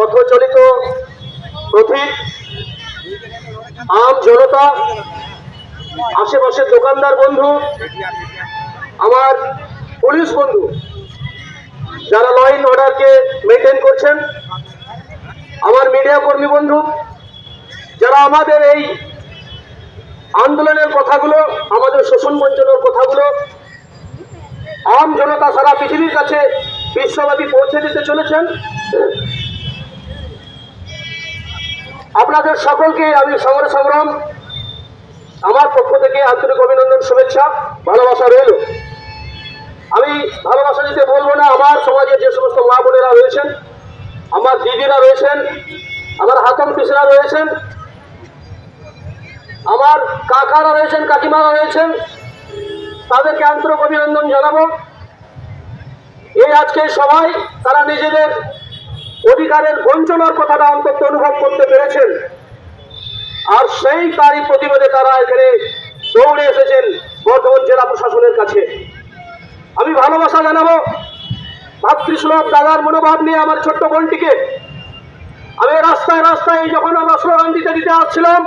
পথচলিত প্রতীক আম, জনতা, আশেপাশের দোকানদার বন্ধু, আমার পুলিশ বন্ধু, যারা ল অ্যান্ড অর্ডারকে মেনটেন করছেন, আমার মিডিয়া কর্মী বন্ধু, যারা আমাদের এই আন্দোলনের কথাগুলো, আমাদের শোষণ বঞ্চনার কথাগুলো আম, জনতা সারা পৃথিবীর কাছে বিশ্বব্যাপী পৌঁছে দিতে চলেছেন। আপনাদের সকলকে আমি সংগ্রাম সংগ্রাম, আমার পক্ষ থেকে আন্তরিক অভিনন্দন, শুভেচ্ছা, ভালোবাসা রইল। আমি ভালোবাসা দিতে বলব না, আমার সমাজে যে সমস্ত মা বোনেরা রয়েছেন, আমার দিদিরা রয়েছেন, আমার হাতম পিসরা রয়েছেন, আমার কাকারা রয়েছেন, কাকিমারা রয়েছেন, তাদেরকে আন্তরিক অভিনন্দন জানাব। এই আজকে সবাই, তারা নিজেদের অধিকারের বঞ্চনার কথাটা অন্তত অনুভব করতে পেরেছেন। আর সেই তারই প্রতিবাদে তারা এখানে দৌড়ে এসেছেন বর্ধমান জেলা প্রশাসনের কাছে। আমি ভালোবাসা জানাব ভাতৃসুলভ দাদার মনোভাব নিয়ে আমার ছোট্ট বোনটিকে। আমি রাস্তায় রাস্তায় যখন আমরা স্লোগান দিতে দিতে আসছিলাম,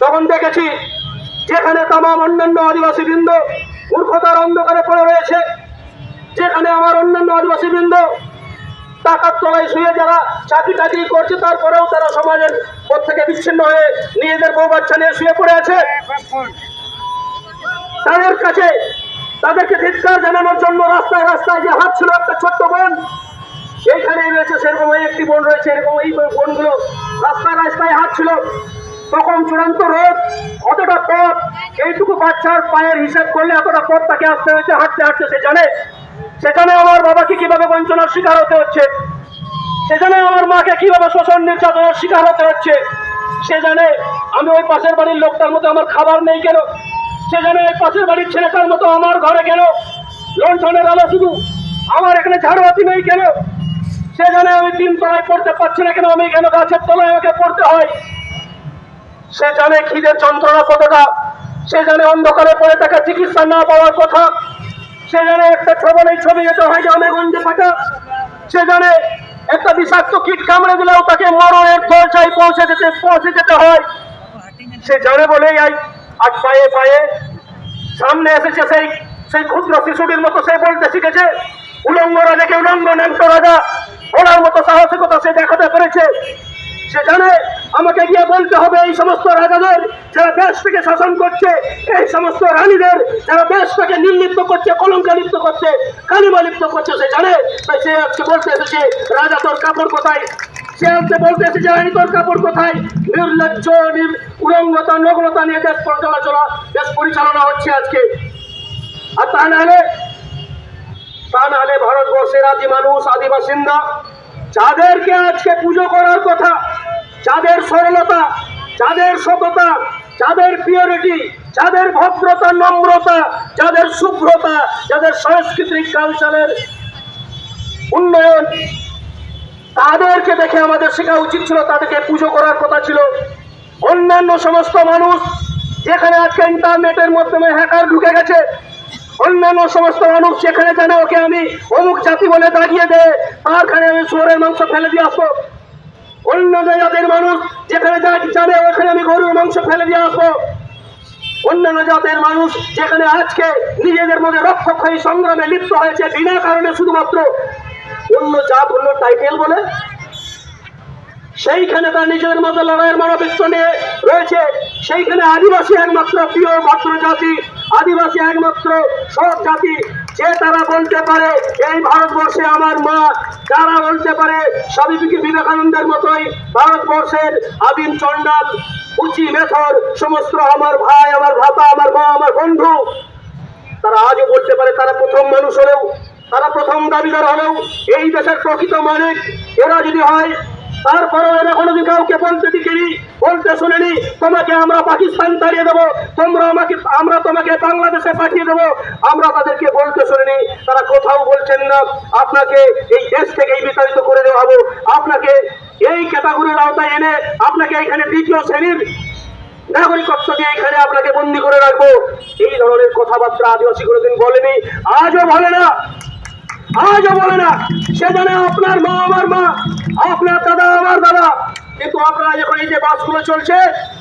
তখন দেখেছি যেখানে তামাম অন্যান্য আদিবাসী বৃন্দ মূর্খতার অন্ধকারে পড়ে রয়েছে, যেখানে আমার অন্যান্য আদিবাসী বৃন্দ টাকার তলায় শুয়ে যারা চাকরি টাকরি করছে, তারপরেও তারা সমাজের পর থেকে বিচ্ছিন্ন হয়ে নিজেদের বউ বাচ্চা নিয়ে শুয়ে পড়ে আছে। তাদের কাছে, তাদেরকে ধিক্কার জানানোর জন্য রাস্তায় রাস্তায় যে হাত ছিল একটা ছোট্ট বোন এইখানে রয়েছে সেরকম একটি বোন রয়েছে, এরকম এই বোনগুলো রাস্তায় রাস্তায় হাত ছিল। তখন চূড়ান্ত রোদ অতটা পথ, এইটুকু বাচ্চার পায়ের হিসাব করলে এতটা পথ তাকে আসতে হয়েছে, হাঁটতে হাঁটতে, সে জানে। সেখানে আমার বাবাকে কীভাবে বঞ্চনার শিকার হতে হচ্ছে? সেখানে আমার মাকে কীভাবে শোষণ নির্যাতনের শিকার হতে হচ্ছে? সে জানে আমি ওই পাশের বাড়ির লোকটার মতো আমার খাবার নেই কেন? সে জানে ওই পাশের বাড়ির ছেলেটার মতো আমার ঘরে কেন? লণ্ঠনের আলো শুধু আমার এখানে ঝাড়বাতি নেই কেন? সে জানে আমি তিন তলায় পড়তে পারছি না কেন? আমি কেন গাছের তলায় আমাকে পড়তে হয়? সে জানে খিদের যন্ত্রণা কতটা? সে জানে অন্ধকারে পড়ে থাকা চিকিৎসা না পাওয়ার কথা? সে জানে একটা ছবলেই ছবি যেতে হয় গ্রামে গঞ্জে থাকা সে জানে একটা বিষাক্ত কীট কামড়ে দিলেও তাকে মরণের দরজায় পৌঁছে যেতে পৌঁছে যেতে হয়। সে জানে বলেই আই, আজ পায়ে পায়ে সামনে এসেছে সেই সেই ক্ষুদ্র শিশুটির মতো সে বলতে শিখেছে। উলঙ্গ রাজাকে উলঙ্গ ন্যাংট রাজা ওনার মতো সাহসিকতা সে দেখাতে পেরেছে। সে জানে আমাকে গিয়ে বলতে হবে এই সমস্ত রাজাদের যারা দেশটাকে শাসন করছে, এই সমস্ত রানীদের যারা দেশটাকে নির্লিপ্ত করছে কলঙ্কালিপ্ত করছে কালিমালিপ্ত করছে, সে জানে? সে আজকে বলতে এসেছে, রাজা, তোর কাপড় কোথায়? সে আজকে বলতে এসেছে, রানী, তোর কাপড় কোথায়? নির্লজ্জ, নির উলঙ্গতা, নগ্নতা নিয়ে দেশ পরিচালনা দেশ পরিচালনা হচ্ছে আজকে। আর তা নাহলে তা নাহলে ভারতবর্ষের আদি মানুষ আদি বাসিন্দা যাদেরকে আজকে পুজো করার কথা যাদের সরলতা, যাদের সততা, যাদের পিওরিটি যাদের ভদ্রতা, নম্রতা, যাদের শুভ্রতা, যাদের সাংস্কৃতিক কালচারের উন্নয়ন, তাদেরকে দেখে আমাদের শেখা উচিত ছিল, তাদেরকে পুজো করার কথা ছিল। অন্যান্য সমস্ত মানুষ যেখানে আজকে ইন্টারনেটের মাধ্যমে হ্যাকার ঢুকে গেছে, অন্যান্য সমস্ত মানুষ যেখানে জানে ওকে আমি অমুক জাতি বলে দাঁড়িয়ে দে তারখানে আমি শুয়োরের মাংস ফেলে দিয়ে আসব। অন্য জাতের মানুষ যেখানে যা জানে, ওখানে আমি গরুর মাংস ফেলে দিয়ে আসব। অন্যান্য জাতের মানুষ যেখানে আজকে নিজেদের মধ্যে রক্ষক্ষয়ী সংগ্রামে লিপ্ত হয়েছে বিনা কারণে শুধুমাত্র। অন্য জাত, অন্য টাইটেল বলে। সেইখানে তার নিজেদের মধ্যে লড়াইয়ের মনোবৃত্ত নিয়ে রয়েছে। সেইখানে আদিবাসী একমাত্র প্রিয় মাত্র জাতি আদিবাসী একমাত্র সব জাতি যে তারা বলতে পারে, এই ভারতবর্ষে আমার মা, তারা বলতে পারে স্বামী বিবেকানন্দের মতোই ভারতবর্ষের আদিম চণ্ডাল, উচি মেথর, সমস্ত আমার ভাই, আমার ভাতা, আমার মা, আমার বন্ধু। তারা আজও বলতে পারে, তারা প্রথম মানুষ হলেও, তারা প্রথম দাবিদার হলেও, এই দেশের প্রকৃত মালিক, এরা যদি হয় কোনোদিন কাউকে বলতে বলতে শুনেনি। তোমাকে আমরা পাকিস্তান তাড়িয়ে দেবো, তোমরা আমাকে, আমরা তোমাকে বাংলাদেশে পাঠিয়ে দেবো। আমরা তাদেরকে বলতে শুনিনি, তারা কোথাও বলছেন না। আপনাকে এই দেশ বিতাড়িত করে দেওয়া আপনাকে এই ক্যাটাগরির আওতায় এনে আপনাকে এখানে দ্বিতীয় শ্রেণির নাগরিকত্ব দিয়ে এখানে আপনাকে বন্দি করে রাখব। এই ধরনের কথাবার্তা আদিবাসী কোনোদিন বলেনি, আজও বলে না। আজও বলে না। সে জানে আপনার মা, আমার মা আপনার দাদা, আমার দাদা। কিন্তু আপনারা যখন এই যে বাসগুলো চলছে,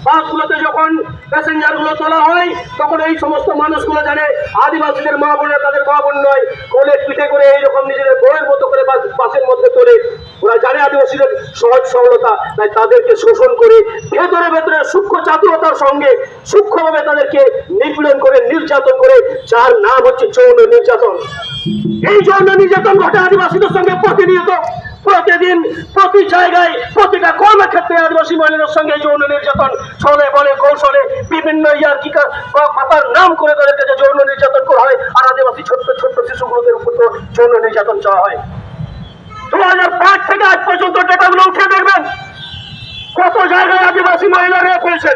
বাসগুলোতে যখন প্যাসেঞ্জারগুলো তোলা হয়, তখন এই সমস্ত মানুষগুলো জানে আদিবাসীদের মা বোনেরা তাদের মা বোন নয়, কোলে পিঠে করে এইরকম নিজেদের বইয়ের মতো করে বাসের মধ্যে তোলে। ওরা জানে আদিবাসীদের সহজ সরলতা, তাই তাদেরকে শোষণ করে ভেতরে ভেতরে সূক্ষ্ম চাতুরতার সঙ্গে সূক্ষ্মভাবে তাদেরকে নিপীড়ন করে, নির্যাতন করে, যার নাম হচ্ছে যৌন নির্যাতন। এই যৌন নির্যাতন ঘটে আদিবাসীদের সঙ্গে প্রতিনিয়ত। প্রতিদিন প্রতি জায়গায় প্রতিটা কর্মক্ষেত্রে আদিবাসী মহিলাদের সঙ্গে যৌন নির্যাতন, ছলে বলে কৌশলে বিভিন্ন ইয়ার কি পাতার নাম করে তাদেরকে যে যৌন নির্যাতন করা হয়, আর আদিবাসী ছোট্ট ছোট্ট শিশুগুলোদের উপর তো যৌন নির্যাতন চাওয়া হয়। দু হাজার পাঁচ থেকে আজ পর্যন্ত ডেটাগুলো উঠে দেখবেন। কত জায়গায় আদিবাসী মহিলা রেপ হয়েছে?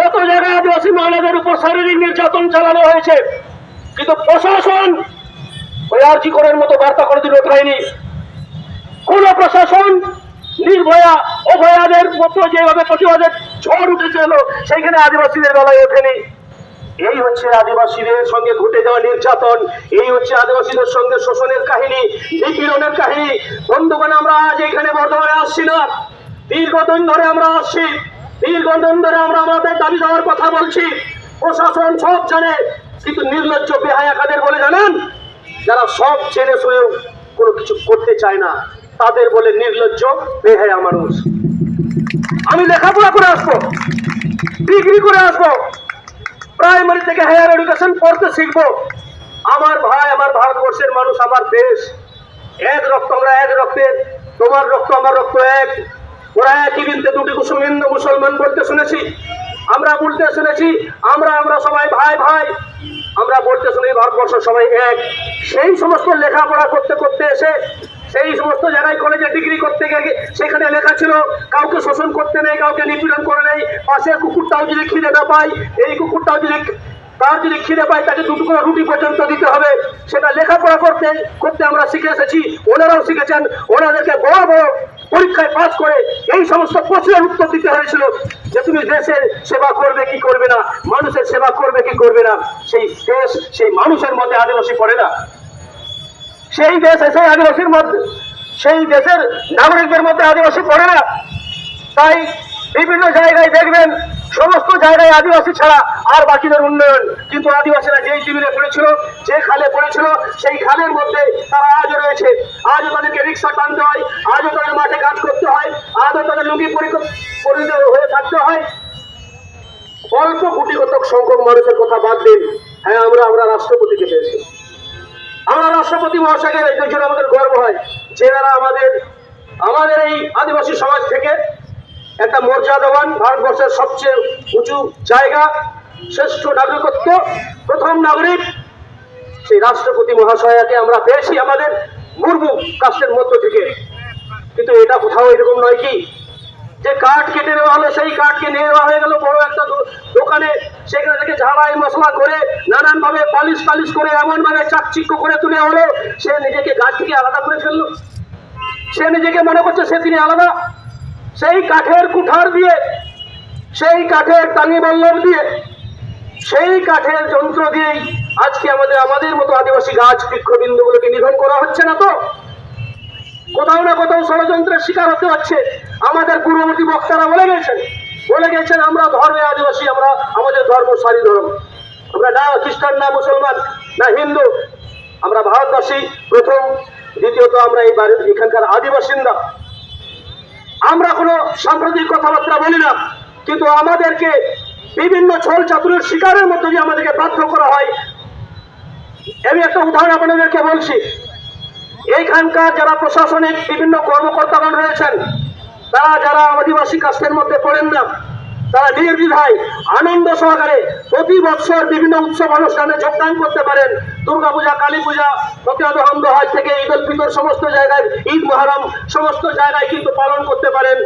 কত জায়গায় আদিবাসী মহিলাদের উপর শারীরিক নির্যাতন চালানো হয়েছে? কিন্তু প্রশাসন ওই আর জি করের মতো বার্তা করে দিল হয়নি কোন প্রশাসন নির্ভয়া অভয়াদের মতো যেভাবে প্রতিবাদের ঝড় উঠেছিল সেইখানে আদিবাসীদের বেলায় ওঠেনি। এই হচ্ছে আদিবাসীদের সঙ্গে ঘটে যাওয়া নির্যাতন, এই হচ্ছে আদিবাসীদের সঙ্গে শোষণের কাহিনী, নিপীড়নের কাহিনী। বন্ধুগণ, আমরা আজ এখানে বর্তমানে আসছি না। দীর্ঘদিন ধরে আমরা আসছি। দীর্ঘদিন ধরে আমরা আমাদের দাবি দেওয়ার কথা বলছি। প্রশাসন সব জানে, কিন্তু নির্লজ্জ বেহায়া কাদের বলে জানেন, যারা সব জেনে শুনেও কোনো কিছু করতে চায় না। তাদের বলে নির্লজ্জ বেহায়া মানুষ আমি লেখাপড়া করে আসব, ডিগ্রি করে আসব। প্রাইমারি থেকে হায়ার এডুকেশন পড়তে শিখব। আমার ভাই, আমার ভারতবর্ষের মানুষ, আমার দেশ, এক রক্ত আমরা এক রক্তের, তোমার রক্ত আমার রক্ত এক। ওরা একই বিনতে দুটি কুসুম হিন্দু মুসলমান বলতে শুনেছি, আমরা বলতে শুনেছি, আমরা আমরা সবাই ভাই ভাই, আমরা বলতে শুনি ভারতবর্ষ সবাই এক। সেই সমস্ত লেখাপড়া করতে করতে এসে সেই সমস্ত জায়গায় কলেজে ডিগ্রি করতে গেলে সেখানে লেখা ছিল, কাউকে শোষণ করতে নেই, কাউকে নিপীড়ন করে নেই পাশের কুকুরটাও যদি খিদে না পায়, এই কুকুরটাও যদি তার যদি খিদে পায়, তাকে দুটো করে রুটি পর্যন্ত দিতে হবে। সেটা লেখাপড়া করতে করতে আমরা শিখে এসেছি, ওনারাও শিখেছেন, ওনাদেরকে বড় বড় পরীক্ষায় পাস করে এই সমস্ত প্রশ্নের উত্তর দিতে হয়েছিল যে, তুমি দেশের সেবা করবে কি করবে না? মানুষের সেবা করবে কি করবে না? সেই দেশ, সেই মানুষের মধ্যে আদিবাসী পড়ে না। সেই দেশে সেই আদিবাসীর মধ্যে, সেই দেশের নাগরিকদের মধ্যে আদিবাসী পড়ে না। তাই বিভিন্ন জায়গায় দেখবেন, সমস্ত জায়গায় আদিবাসী ছাড়া আর বাকিদের উন্নয়ন। কিন্তু আদিবাসীরা যেই টিভিতে পড়েছিল, যে খালে পড়েছিল, সেই খালের মধ্যে তারা আজও রয়েছে। আজও তাদেরকে রিক্সা টানতে হয়, আজও তাদের মাঠে কাজ করতে হয়, আজও তাদের লুঙ্গি পরিহিত হয়ে থাকতে হয়। অল্প গুটিগত সংখ্যক মানুষের কথা বাদ দিন। হ্যাঁ আমরা আমরা রাষ্ট্রপতিকে পেয়েছি। আমরা রাষ্ট্রপতি মহাশয়ের এটার জন্য আমাদের গর্ব হয় যেনারা আমাদের আমাদের এই আদিবাসী সমাজ থেকে একটা মর্যাদাবান ভারতবর্ষের সবচেয়ে উঁচু জায়গা, শ্রেষ্ঠ নাগরিকত্ব, প্রথম নাগরিক সেই রাষ্ট্রপতি মহাশয়াকে আমরা পেয়েছি আমাদের মুর্মু কাস্টের মধ্য থেকে। কিন্তু এটা কোথাও এরকম নয় কি? যে কাঠ কেটে নেওয়া হলো, সেই কাঠকে নিয়ে নেওয়া হয়ে গেল। বড় একটা দোকানে সেখানে থেকে ঝাড়াই মশলা করে নানান ভাবে পালিশ পালিশ করে এমন ভাবে চাকচিক্য করে তুলে হলো সে নিজেকে গাছ থেকে আলাদা করে ফেলল। সে নিজেকে মনে করছে সে তিনি আলাদা। সেই কাঠের কুঠার দিয়ে, সেই কাঠের টাঙ্গি বল্লভ দিয়ে, সেই কাঠের যন্ত্র দিয়েই আজকে আমাদের আমাদের মতো আদিবাসী গাছ বৃক্ষবিন্দুগুলোকে নিধন করা হচ্ছে না তো? কোথাও না কোথাও ষড়যন্ত্রের শিকার হতে হচ্ছে। আমাদের পূর্ববর্তী বক্তারা বলে গেছেন বলে গেছেন, আমরা ধর্মে আদিবাসী, আমরা আমাদের ধর্ম সারি ধর্ম। আমরা না খ্রিস্টান, না মুসলমান, না হিন্দু। আমরা ভারতবাসী, প্রথম। দ্বিতীয়ত আমরা এই বাড়ির এখানকার আদিবাসিন্দা আমরা কোনো সাম্প্রতিক কথাবার্তা বলি না, কিন্তু আমাদেরকে বিভিন্ন ছল চাতুরের শিকারের মধ্যে দিয়ে আমাদেরকে বাধ্য করা হয়। আমি একটা উদাহরণ আপনাদেরকে বলছি। এইখানকার যারা প্রশাসনিক বিভিন্ন কর্মকর্তাগণ রয়েছেন, তারা যারা আদিবাসী কাস্টের মধ্যে পড়েন না, তারা নির্দ্বিধায় আনন্দ সহকারে প্রতি বছর বিভিন্ন উৎসব অনুষ্ঠানে যোগদান করতে পারেন। দুর্গাপূজা কালী পূজা হামদ হজ থেকে ঈদ উল ফিতর সমস্ত জায়গায়, ঈদ মহারম সমস্ত জায়গায় কিন্তু পালন করতে পারেন।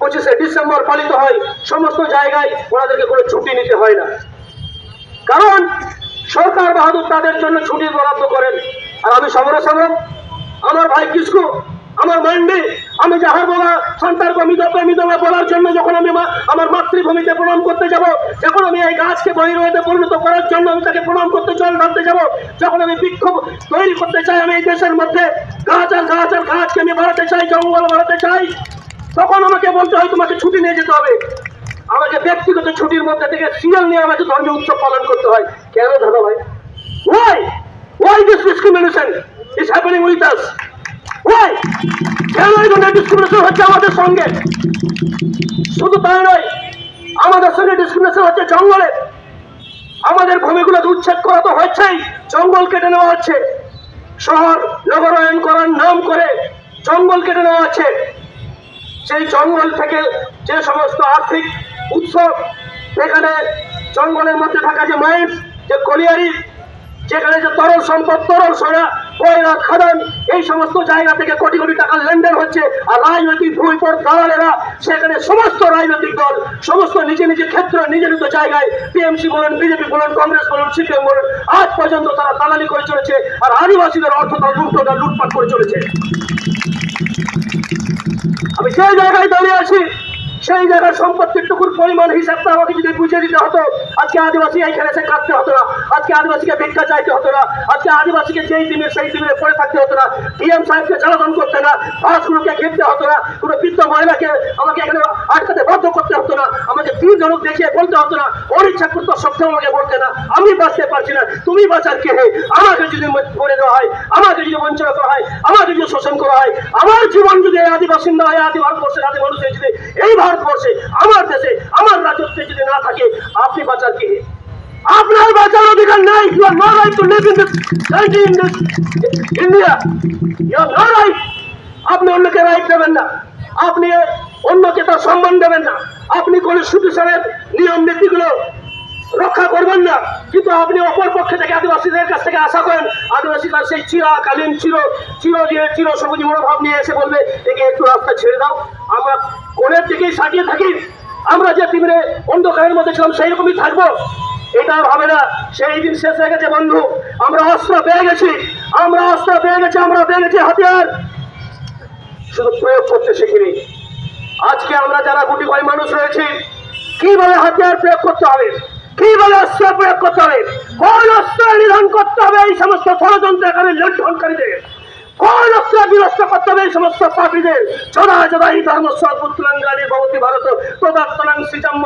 পঁচিশে ডিসেম্বর পালিত হয়, সমস্ত জায়গায় ওনাদেরকে কোনো ছুটি নিতে হয় না। কারণ সরকার বাহাদুর তাদের জন্য ছুটি বরাদ্দ করেন। আর আমি সমর সমর আমার ভাই কিসকু, আমার মান্ডি আমি যাহার বলা সন্তান মিদবে মিদবে বলার জন্য যখন আমি আমার মাতৃভূমিতে প্রণাম করতে যাব, যখন আমি এই গাছকে বহিরতে পরিণত করার জন্য আমি তাকে প্রণাম করতে জল ঢালতে যাব, যখন আমি বিক্ষোভ তৈরি করতে চাই, আমি এই দেশের মধ্যে গাছ আর গাছ আর গাছকে আমি বাড়াতে চাই, জঙ্গল বাড়াতে চাই, তখন আমাকে বলতে হয়, তোমাকে ছুটি নিয়ে যেতে হবে। আমাকে ব্যক্তিগত ছুটির মধ্যে থেকে সিরিয়াল নিয়ে আমাকে ধর্মীয় উৎসব পালন করতে হয়। কেন দাদা ভাই? Why why this discrimination is happening with us why কেন এই ডিসক্রিমিনেশন হচ্ছে আমাদের সঙ্গে? শুধু তাই নয়, আমাদের সঙ্গে ডিসক্রিমিনেশন হচ্ছে জঙ্গলে। আমাদের ভূমিগুলো উচ্ছেদ করা তো হচ্ছেই, জঙ্গল কেটে নেওয়া হচ্ছে। শহর নগরায়ন করার নাম করে জঙ্গল কেটে নেওয়া হচ্ছে। সেই জঙ্গল থেকে যে সমস্ত আর্থিক উৎস সেখানে জঙ্গলের মধ্যে থাকা যে মাইন্স, যে কলিয়ারি যেখানে যে তরল সম্পদ, তরল সোনা কয়লা, খাদান, এই সমস্ত জায়গা থেকে কোটি কোটি টাকার লেনদেন হচ্ছে। আর রাজনৈতিক ভূমিপর দালালেরা সেখানে সমস্ত রাজনৈতিক দল, সমস্ত নিজে নিজে ক্ষেত্র নিজের নিজ জায়গায় টিএমসি বলেন বিজেপি বলেন, কংগ্রেস বলুন, সিপিএম বলেন, আজ পর্যন্ত তারা দালালি করে চলেছে আর আদিবাসীদের অর্থ তারা লুটটা লুটপাট করে চলেছে। আমি সেই জায়গায় দাঁড়িয়ে আছি। সেই জায়গার সম্পত্তির টুকুর পরিমাণ হিসাবটা আমাকে যদি বুঝিয়ে দিতে হতো, আজকে আদিবাসী এইখানে এসে কাটতে হতো না, আজকে আদিবাসীকে ভিক্ষা চাইতে হতো না, আজকে আদিবাসীকে যেই দিনে সেই দিনে পড়ে থাকতে হতো না, ডিএম সাহেবকে জ্বালাতন করতে না, বাসগুলোকে ঘিরতে হতো না, কোনো বৃদ্ধ মহিলাকে আমাকে এখানে আটকাতে বাধ্য করতে হতো না, আমাকে তিন জনক দেখিয়ে বলতে হতো না, ওর ইচ্ছা করতে সত্ত্বেও আমাকে বলতে না, আমি বাঁচতে পারছি না, তুমি বাঁচার কে হে আমাকে যদি করে দেওয়া হয়, আমাকে যদি বঞ্চনা করা হয়, আমাকে যদি শোষণ করা হয়, আমার জীবন যদি এই আদি বাসিন্দা হয় আদি ভারতবর্ষের আদি মানুষের যদি এই ভারতবর্ষে, আমার দেশে, আমার রাজত্বে যদি না থাকে, আপনি বাঁচার কে? আপনার বাঁচার অধিকার নাই। You are not right to live in this India you are not right আপনি অন্যকে রাইট দেবেন না। আপনি অন্যকে তার সম্মান দেবেন না। আপনি কনস্টিটিউশনের নিয়ম নীতিগুলো রক্ষা করবেন না। কিন্তু আপনি অপর পক্ষে থেকে আদিবাসীদের কাছ থেকে আশা করেন, আদিবাসীরা সেই চিরাকালীন, চির চির দিয়ে চির সবুজ মনোভাব নিয়ে এসে বলবে, একে একটু রাস্তা ছেড়ে দাও। আমরা কোণের দিকেই সাজিয়ে থাকি। আমরা যে তিমিরে অন্ধকারের মধ্যে ছিলাম সেই রকমই থাকব। এটা ভাবে না। সেই দিন শেষ হয়ে গেছে, বন্ধু। আমরা অস্ত্র পেয়ে গেছি। আমরা অস্ত্র পেয়ে গেছি, আমরা পেয়ে গেছি হাতিয়ার। শুধু প্রয়োগ করতে শিখিনি। আজকে আমরা যারা গুটি কয় মানুষ রয়েছি কীভাবে হাতিয়ার প্রয়োগ করতে হবে? কীভাবে অস্ত্র প্রয়োগ করতে হবে? কোন অস্ত্র নিধন করতে হবে এই সমস্ত ষড়যন্ত্রকারী, লুণ্ঠনকারীদের? অস্ত্র করতে সমস্ত পাপীদের? চোরাই ধর্ম সপুত্রাঙ্গালী ভবতী ভারত তদাত্তনাং সৃজম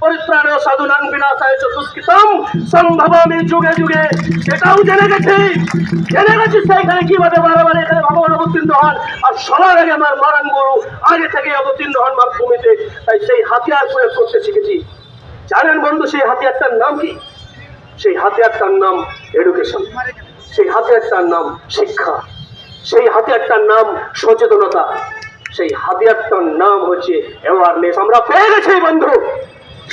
পরিত্রাণ সাধুনাং বিনাশায় চতুষ্কৃতম। সম্ভবামি যুগে যুগে। সেটাও জেনে গেছি। জেনে গেছি সেইখানে কীভাবে বারবার এখানে ভগবান অবতীর্ণ হন। আর সবার আমার মারান গরু আগে থেকে অবতীর্ণ হন মাতৃভূমিতে তাই সেই হাতিয়ার প্রয়োগ করতে শিখেছি। জানেন বন্ধু, সেই হাতিয়ারটার নাম কি? সেই হাতিয়ারটার নাম এডুকেশন সেই হাতিয়ারটার নাম শিক্ষা। সেই হাতিয়ারটার নাম সচেতনতা। সেই হাতিয়ারটার নাম হচ্ছে অ্যাওয়ারনেস আমরা পেয়ে গেছি বন্ধু।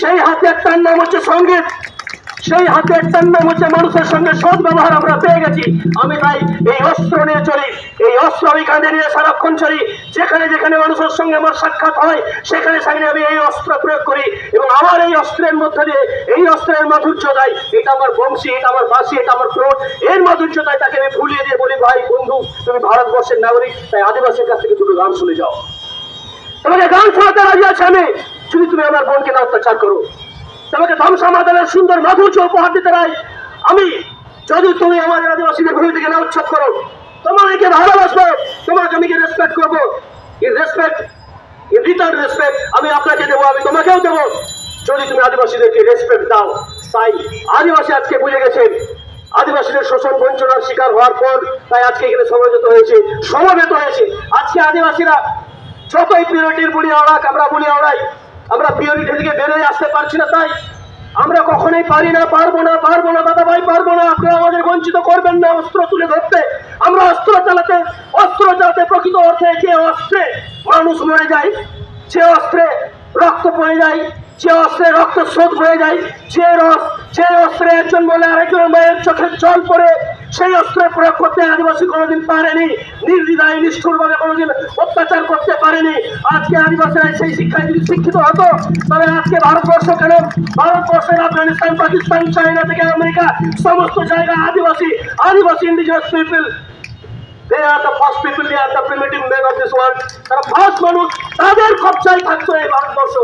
সেই হাতিয়ারটার নাম হচ্ছে সংগীত সেই হাতের নাম হচ্ছে মানুষের সঙ্গে সৎ ব্যবহার আমরা পেয়ে গেছি। আমি তাই এই অস্ত্র নিয়ে চলি। এই অস্ত্র আমি কাঁধে নিয়ে সারাক্ষণ চলি। যেখানে যেখানে মানুষের সঙ্গে আমার সাক্ষাৎ হয়, সেখানে সেখানে আমি এই অস্ত্র প্রয়োগ করি এবং আমার এই অস্ত্রের মধ্যে দিয়ে এই অস্ত্রের মাধুর্য দেয়। এটা আমার বংশী, এটা আমার বাসি, এটা আমার ফ্লোট এর মাধুর্য দেয় তাকে আমি ভুলিয়ে দিয়ে বলি, ভাই, বন্ধু, তুমি ভারতবর্ষের নাগরিক, তাই আদিবাসীর কাছ থেকে দুটো গান শুনে যাও। তোমাকে গান শোনাতে রাজি আছে আমি। যদি তুমি আমার বোনকে না অত্যাচার করো তোমাকে ধ্বংস সমাধানের সুন্দর মাধুর্য উপহার দিতে রাই আমি, যদি তুমি আমাদের আদিবাসীদের ভূমি থেকে না উচ্ছেদ করো তোমাকে ভালোবাসবো, তোমাকে আমি রেসপেক্ট করব? In respect in return respect আমি আপনাকে দেবো, আমি তোমাকেও দেবো। যদি তুমি আদিবাসীদেরকে রেসপেক্ট দাও, তাই আদিবাসী আজকে বুঝে গেছেন। আদিবাসীদের শোষণ, বঞ্চনার শিকার হওয়ার পর তাই আজকে এখানে সমাবেত হয়েছে সমাবেত হয়েছে। আজকে আদিবাসীরা যতই পিওরিটির বলি আওড়াক আমরা বলি আওড়াই আমরা পিওরিটি থেকে বেরোয় আসতে পারছি না তাই আমরা কখনোই পারি না, পারব না পারব না দাদা ভাই পারব না। আপনারা আমাদের বঞ্চিত করবেন না অস্ত্র তুলে ধরতে। আমরা অস্ত্র চালাতে অস্ত্র চালাতে প্রকৃত অর্থে যে অস্ত্রে মানুষ মরে যায় সে অস্ত্রে রক্ত পড়ে যায় সে অস্ত্রে রক্ত স্রোত হয়ে যায় সে রস যে অস্ত্রে একজন বলে আরেকজন মায়ের চোখের জল পড়ে সেই অস্ত্রের প্রয়োগ করতে আদিবাসী কোনোদিন পারেনি, নির্দ্বিধায়, নিষ্ঠুরভাবে কোনোদিন অত্যাচার করতে পারেনি। আজকে আদিবাসীরা সেই শিক্ষায় যদি শিক্ষিত হতো তবে আজকে ভারতবর্ষ কেন? ভারতবর্ষের আফগানিস্তান, পাকিস্তান, চায়না থেকে আমেরিকা, সমস্ত জায়গায় Adivasi Adivasi indigenous people first of তারা ফার্স্ট মানুষ, তাদের কবজায় থাকতো এই ভারতবর্ষ।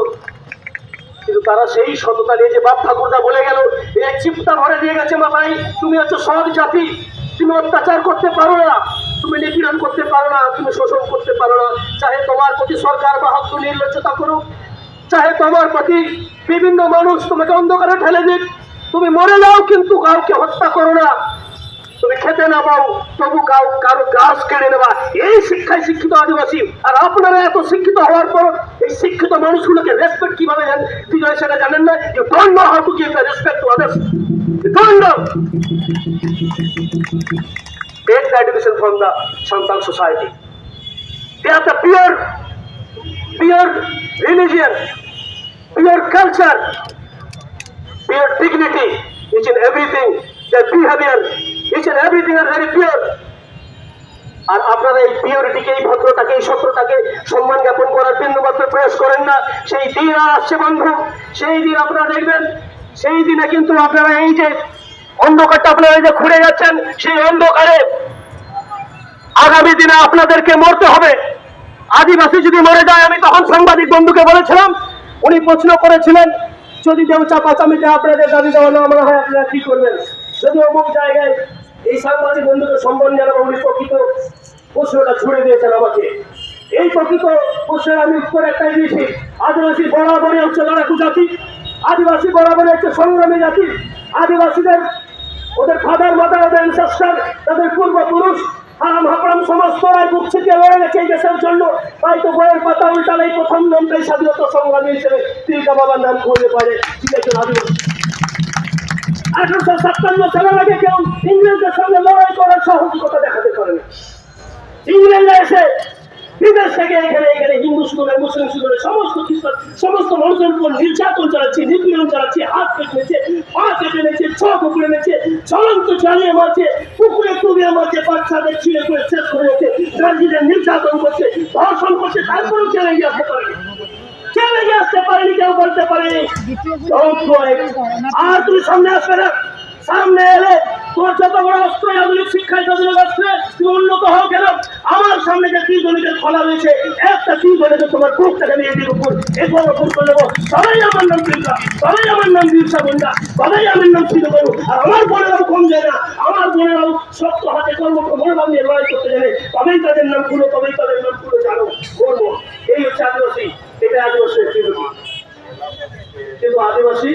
কিন্তু তারা সেই সততা নিয়ে যে বাপ ঠাকুরদা বলে গেল এই চিপটা ভরে দিয়ে গেছে মাথায়, তুমি হচ্ছে সৎ জাতি, তুমি অত্যাচার করতে পারো না, তুমি নিপীড়ন করতে পারো না, তুমি শোষণ করতে পারো না, চাহে তোমার প্রতি সরকার বা হক নির্লজ্জতা করুক, চাহে তোমার প্রতি বিভিন্ন মানুষ তোমাকে অন্ধকারে ঠেলে দিক, তুমি মরে যাও কিন্তু কাউকে হত্যা করো না। তুমি খেতে না পাও তবু কাউ কারো গাছ কেড়ে নেবা এই শিক্ষায় শিক্ষিত আদিবাসী আর আপনারা এত শিক্ষিত হওয়ার পর এই শিক্ষিত মানুষগুলোকে রেসপেক্ট কিভাবে দেন বিজয় সেটা জানেন না you don't know how to give the respect to others you don't know take the education from the Santal society. They are the pure, pure religion, pure culture, pure dignity, each and everything, their behavior, and everything are very pure. আর আপনারা এই পিওরিটিকে এই ভদ্রতাকে, এই সত্যতাকে সম্মান জ্ঞাপন করার প্রয়াস করেন না। সেই দিন আর আসছে, বন্ধু। সেই দিন আপনারা দেখবেন, সেই দিনে কিন্তু আপনারা এই যে অন্ধকারটা আপনারা যে যাচ্ছেন, সেই অন্ধকারে আগামী দিনে আপনাদেরকে মরতে হবে। আদিবাসী যদি মরে যায়, আমি তখন সাংবাদিক বন্ধুকে বলেছিলাম, উনি প্রশ্ন করেছিলেন, যদি দেউচা পাচামিতে আপনাদের দাবি দেওয়া না মনে হয়, আপনারা কি করবেন? যদি অমুক জায়গায় এই সাংবাদিক বন্ধুকে সম্মান জানাব উনি প্রকৃত প্রশ্নটা ছুড়ে দিয়েছেন আমাকে। এই প্রকৃত প্রশ্নের আমি উত্তর একটাই দিয়েছি। আদিবাসী বরাবরই হচ্ছে লড়াকু জাতি। আদিবাসী বরাবরই হচ্ছে সংগ্রামী জাতি। আদিবাসীদের, ওদের ফাদার মাদার ওদের অ্যানসেস্টার তাদের পূর্বপুরুষ, হারাম হাপড়াম সমস্ত রায় বুক ছিটিয়ে লড়ে গেছে এই দেশের জন্য। তাই তো বইয়ের পাতা উল্টালে প্রথম নামটাই স্বাধীনতা সংগ্রামী হিসেবে তিলকা বাবার নাম করতে পারে। ঠিক আছে আদিবাসী আঠারোশো সাতান্ন সালের আগে কেউ ইংরেজদের সঙ্গে লড়াই করার সাহসিকতা দেখাতে পারে না। ইংরেজরা এসে বিদেশ থেকে এখানে এখানে হিন্দু স্কুলে, মুসলিম স্কুলে সমস্ত সমস্ত মানুষের উপর নির্যাতন চালাচ্ছে, নিপীড়ন চালাচ্ছে, হাত কেটে নিচ্ছে পা কেটে নিচ্ছে চোখ উপরে নিচ্ছে চলন্ত চালিয়ে মারছে পুকুরে টুবিয়ে মারছে, বাচ্চাদের ছিঁড়ে করে শেষ করে যাচ্ছে নির্যাতন করছে, ধর্ষণ করছে, তারপরেও চ্যালেঞ্জ আসতে পারে চ্যালেঞ্জে আসতে পারেনি, কেউ বলতে ahead. আর তুমি সামনে আসবে না। সামনে এলে তোমার যত বড় অস্ত্র, আধুনিক শিক্ষায় আধুনিক অস্ত্রে, তুমি উন্নত হও কেন? আমার সামনে যে তিন গণিতের খোলা রয়েছে, একটা তিন গণিতে তোমার বুক থেকে নিয়ে দিয়ে উপর, এরপর ওপর করে দেবো। সবাই আমার নাম বিরসা, সবাই আমার নাম বিরসা বন্ধা সবাই আমার নাম ছিল করু আর আমার বোনেরাও কম যায় না। আমার বোনেরাও শক্ত হাতে কর্ম মনোভাব নিয়ে লড়াই করতে জানে তবেই তাদের নাম খুলো তবেই তাদের নাম খুলো জানো বলব এই হচ্ছে আদিবাসী, এটা আদিবাসী কিন্তু আদিবাসী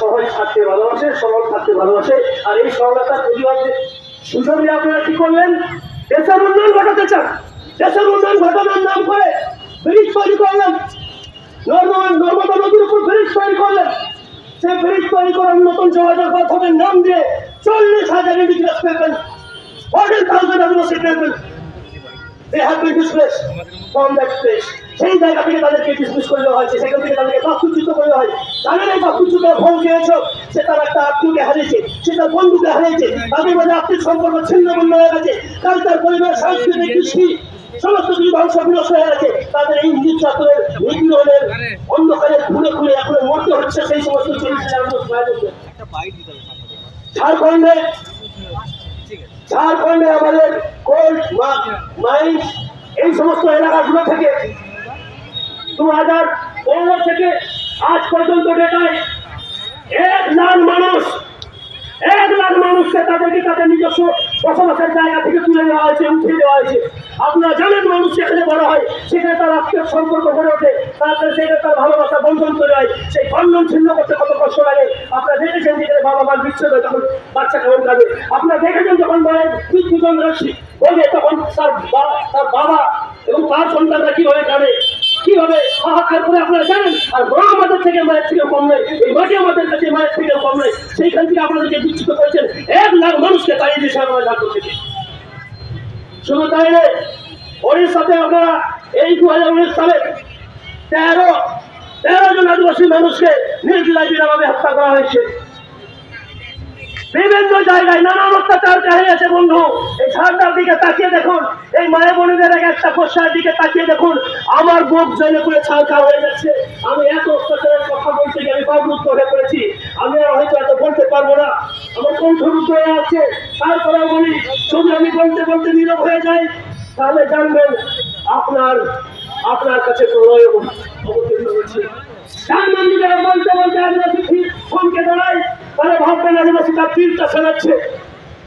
সবাই থাকতে ভালোবাসে, সরল থাকতে ভালোবাসে, আর এই সরলতার প্রতিবাদ সুযোগ নিয়ে আপনারা কি করলেন? দেশের উন্নয়ন ঘটাতে চান। দেশের উন্নয়ন ঘটানোর নাম করে ব্রিজ তৈরি করলেন। নর্মদা নদীর উপর ব্রিজ তৈরি করলেন। সেই ব্রিজ তৈরি করার নতুন যোগাযোগ মাধ্যমের নাম দিয়ে চল্লিশ হাজার ইন্ডিজিনাস পেবেন ফর্টি থাউজেন্ড আদিবাসী পেবেন been displaced from that place. সেই জায়গা থেকে তাদেরকে ডিসমিস করে দেওয়া হয়েছে সেখান থেকে তাদেরকে বাস্তুচ্যুত করে দেওয়া হয়। জানেন এই বাস্তুচ্যুত ফল খেয়েছ সে তার একটা আত্মীয়কে হারিয়েছে। সে তার বন্ধুকে হারিয়েছে। তাদের মাঝে আর্থিক সম্পর্ক ছিন্ন ভিন্ন হয়ে গেছে। কালচার পরিবেশ সংস্কৃতি কৃষি সমস্ত কিছু ধ্বংস বিনষ্ট হয়ে গেছে। তাদের এই নির্যাতনের নিপীড়নের অন্ধকারে ঘুরে ঘুরে এখন মরতে হচ্ছে। সেই সমস্ত যাচ্ছে। ঝাড়খণ্ডে ঝাড়খণ্ডে আমাদের কোল্ড মাইন্স এই সমস্ত এলাকাগুলো থেকে দু হাজার পনেরো থেকে আজ পর্যন্ত ডেটায় এক লাখ মানুষ, এক লাখ মানুষকে তাদেরকে তাদের নিজস্ব বসবাসের জায়গা থেকে তুলে দেওয়া হয়েছে, উঠিয়ে দেওয়া হয়েছে। আপনারা জানেন মানুষ যেখানে বড় হয়, সেখানে তার আত্মীয় সম্পর্ক গড়ে ওঠে। তারপরে সেখানে তার ভালোবাসা বন্ধন তৈরি হয়, সেই বন্ধন ছিন্ন করতে কত কষ্ট লাগে। আপনারা দেখেছেন যেখানে বাবা মার বিচ্ছেদ হয় তখন বাচ্চা কেমন কাঁদে। আপনারা দেখেছেন যখন মায়ের মৃত্যুজন রাশি বলে তখন তার তার বাবা এবং তার সন্তানরা কীভাবে কাঁদে? কীভাবে হাহাকার করে আপনারা জানেন? আর মা আমাদের থেকে মায়ের থেকে কম নয়, এই মাটি আমাদের কাছে মায়ের থেকে কম নয়। সেইখান থেকে আপনাদেরকে বিচ্ছিত করেছেন এক লাখ মানুষকে তাড়িয়ে দিয়েছে আমরা ঝাড়খণ্ড থেকে। শুধু তাই নয় ওড়িশাতে আপনারা এই দু হাজার উনিশ সালে তেরো তেরো জন আদিবাসী মানুষকে নির্দিলায় বিরাভাবে হত্যা করা হয়েছে। বিভিন্ন জায়গায় নানান অত্যাচার চালিয়ে আছে বন্ধু। এই ঝাড়টার দিকে তাকিয়ে দেখুন, এই মায়ের বোনেদের এক একটা পোষার দিকে তাকিয়ে দেখুন, আমার বুক জেনে করে ছালকা হয়ে যাচ্ছে। আমি এত অত্যাচারের কথা গিয়ে আমি বাবরুদ্ধ হয়ে পড়েছি। আমি আর হয়তো এত বলতে পারব না। আমার কণ্ঠরুদ্ধ হয়ে আছে তারপরেও বলি, যদি আমি বলতে বলতে নীরব হয়ে যাই, তাহলে জানবেন আপনার আপনার কাছে প্রলয় অবতীর্ণ সামনে যারা বলতে বলতে আদিবাসী ফির ফোনকে দাঁড়ায় তাহলে ভাববেন আদিবাসী তার তীরটা শোনাচ্ছে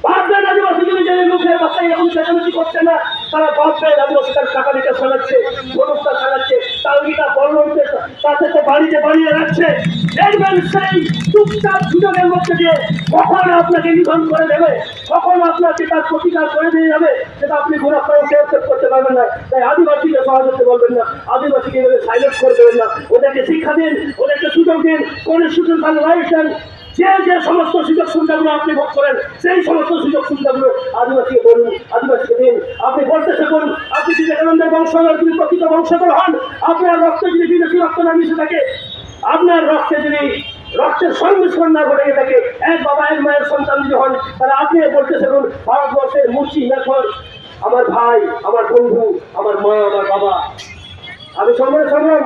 ভাববেন আদিবাসী যদি যে মুখে বাসায় এরকম চেঁচামেচি করছে না, তারা ভাববেন আদিবাসী তার কাকালিটা শোনাচ্ছে গরুটা শোনাচ্ছে তালগিটা বর্ণনকে তাতে তো বাড়িতে বাড়িয়ে রাখছে। দেখবেন সেই চুপচাপ সুযোগের মধ্যে দিয়ে কখন আপনাকে নিধন করে দেবে, কখন আপনাকে তার প্রতিকার করে দিয়ে যাবে সেটা আপনি ঘোরা করে কেউ করতে পারবেন না। তাই আদিবাসীকে সহায় করতে বলবেন না, আদিবাসীকে এভাবে সাইলেন্ট করে দেবেন না। ওদেরকে শিক্ষা দিন, ওদেরকে সুযোগ দিন কনস্টিটিউশনাল রাইটস দেন যে যে সমস্ত সুযোগ সুবিধাগুলো আপনি ভোগ করেন, সেই সমস্ত সুযোগ সুবিধাগুলো আদিবাসীকে বলুন, আদিবাসীকে দিন। আপনি বলতে থাকুন, আপনি বিবেকানন্দের বংশধর, যদি প্রকৃত বংশধর হন, আপনার রক্তে যদি বিদেশি রক্ত না মিশে থাকে, আপনার রক্তে যদি রক্তের সংমিশ্রণ না ঘটে থাকে, এক বাবা, এক মায়ের সন্তান যদি হন, তাহলে আপনি বলতে থাকুন, ভারতবর্ষের মুর্শি এখন আমার ভাই, আমার বন্ধু, আমার মা, আমার বাবা। আমি সময় সময়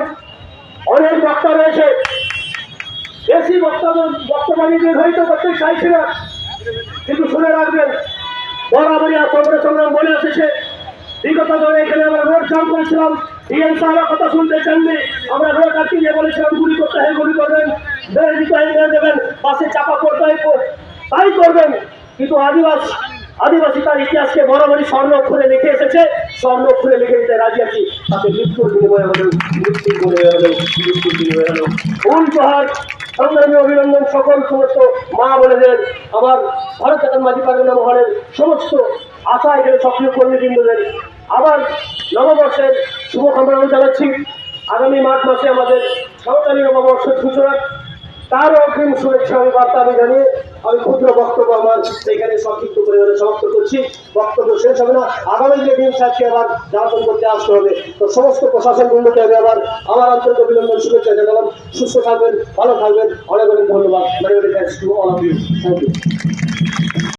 অনেক বক্তা রয়েছে। বেশি বক্তব্য বক্তব্য নির্ধারিত করতে চাইছি না কিন্তু শুনে রাখবেন, বরাবরই আর সংগ্রাম বলে এসেছে। বিগত দিনে এখানে আমরা রোড জাম করেছিলাম ডিএম সাহেবের কথা শুনতে চাননি। আমরা রোড আটকে দিয়ে বলেছিলাম, গুলি করতে হয়, গুলি করবেন। বেড়ে দিতে হয়, বেড়ে দেবেন, পাশে চাপা করতে হয় তাই করবেন। কিন্তু আদিবাসী আদিবাসী তার ইতিহাসকে বরাবরই স্বর্ণ অক্ষরে লিখে এসেছে। স্বর্ণ অক্ষরে লিখে দিতে রাজি আছি। তাতে মৃত্যুর বিনিময়ে হলেও, মৃত্যুর বিনিময়ে হলেও, মৃত্যুর বিনিময়ে ফুল প্রহার সংগ্রামী অভিনন্দন সকল সমস্ত মা বোনেদের, আমার ভারত জাতীয় মাঝি পারগানা মহলের সমস্ত আশা এখানে সক্রিয় কর্মীবৃন্দদের, আবার নববর্ষের শুভকামনা জানাচ্ছি। আগামী মার্চ মাসে আমাদের সাঁওতালি নববর্ষের সূচনা তার অগ্রিম শুভেচ্ছা আমি বার্তা আমি জানিয়ে আমি ক্ষুদ্র বক্তব্য আমার এখানে সংক্ষিপ্ত পরিমাণে সমাপ্ত করছি। বক্তব্য শেষ হবে না। আগামী যে দিন সাহেবকে আবার জানাতন করতে আসতে হবে। তো সমস্ত প্রশাসন বন্ধুকে আমি আবার আমার আন্তরিক অভিনন্দন, শুভেচ্ছা জানালাম। সুস্থ থাকবেন, ভালো থাকবেন। অনেক অনেক ধন্যবাদ। Very very all of you thank you